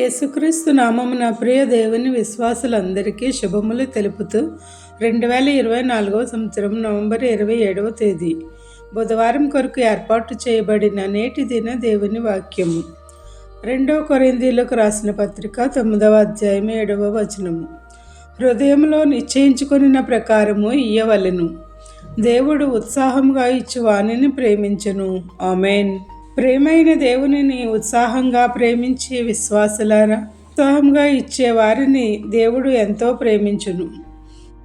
యేసుక్రీస్తు నామమున ప్రియ దేవుని విశ్వాసులందరికీ శుభములు తెలుపుతూ రెండు వేల ఇరవై నాలుగవ సంవత్సరం నవంబర్ ఇరవై ఏడవ తేదీ బుధవారం కొరకు ఏర్పాటు చేయబడిన నేటి దిన దేవుని వాక్యము. రెండవ కొరిందీలకు రాసిన పత్రిక తొమ్మిదవ అధ్యాయం ఏడవ వచనము. హృదయంలో నిశ్చయించుకున్న ప్రకారము ఇయ్యవలెను. దేవుడు ఉత్సాహంగా ఇచ్చి వాణిని ప్రేమించును. ఆమెన్. ప్రేమైన దేవునిని ఉత్సాహంగా ప్రేమించే విశ్వాసులారా ఉత్సాహంగా ఇచ్చే వారిని దేవుడు ఎంతో ప్రేమించును.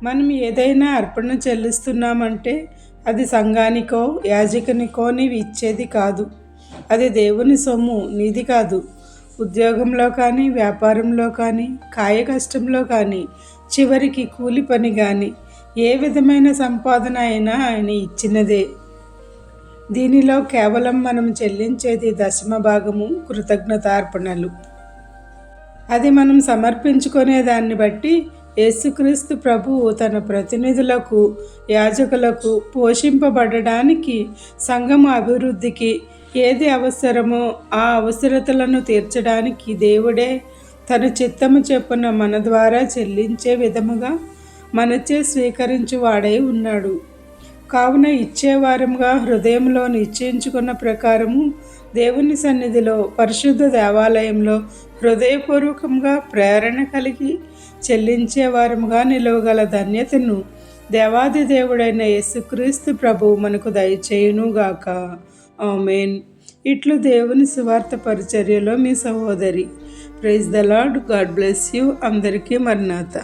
మనం ఏదైనా అర్పణ చెల్లిస్తున్నామంటే అది సంఘానికో యాజకునికో నీవి ఇచ్చేది కాదు. అది దేవుని సొమ్ము నీది కాదు. ఉద్యోగంలో కానీ వ్యాపారంలో కానీ కాయ కష్టంలో కానీ చివరికి కూలి పని కానీ ఏ విధమైన సంపాదన అయినా ఆయన ఇచ్చినదే. దీనిలో కేవలం మనం చెల్లించేది దశమ భాగము కృతజ్ఞతార్పణలు. అది మనం సమర్పించుకునే దాన్ని బట్టి యేసుక్రీస్తు ప్రభువు తన ప్రతినిధులకు యాజకులకు పోషింపబడడానికి సంఘము అభివృద్ధికి ఏది అవసరమో ఆ అవసరతలను తీర్చడానికి దేవుడే తన చిత్తము చెప్పున మన ద్వారా చెల్లించే విధముగా మనచే స్వీకరించువాడై ఉన్నాడు. కావున ఇచ్చేవారంగా హృదయంలో నిశ్చయించుకున్న ప్రకారము దేవుని సన్నిధిలో పరిశుద్ధ దేవాలయంలో హృదయపూర్వకంగా ప్రేరణ కలిగి చెల్లించేవారముగా నిలవగల ధన్యతను దేవాది దేవుడైన యేసుక్రీస్తు ప్రభు మనకు దయచేయునుగాక. ఆమెన్. ఇట్లు దేవుని సువార్త పరిచర్యలో మీ సహోదరి. Praise the Lord God bless you. అందరికీ మర్నాథ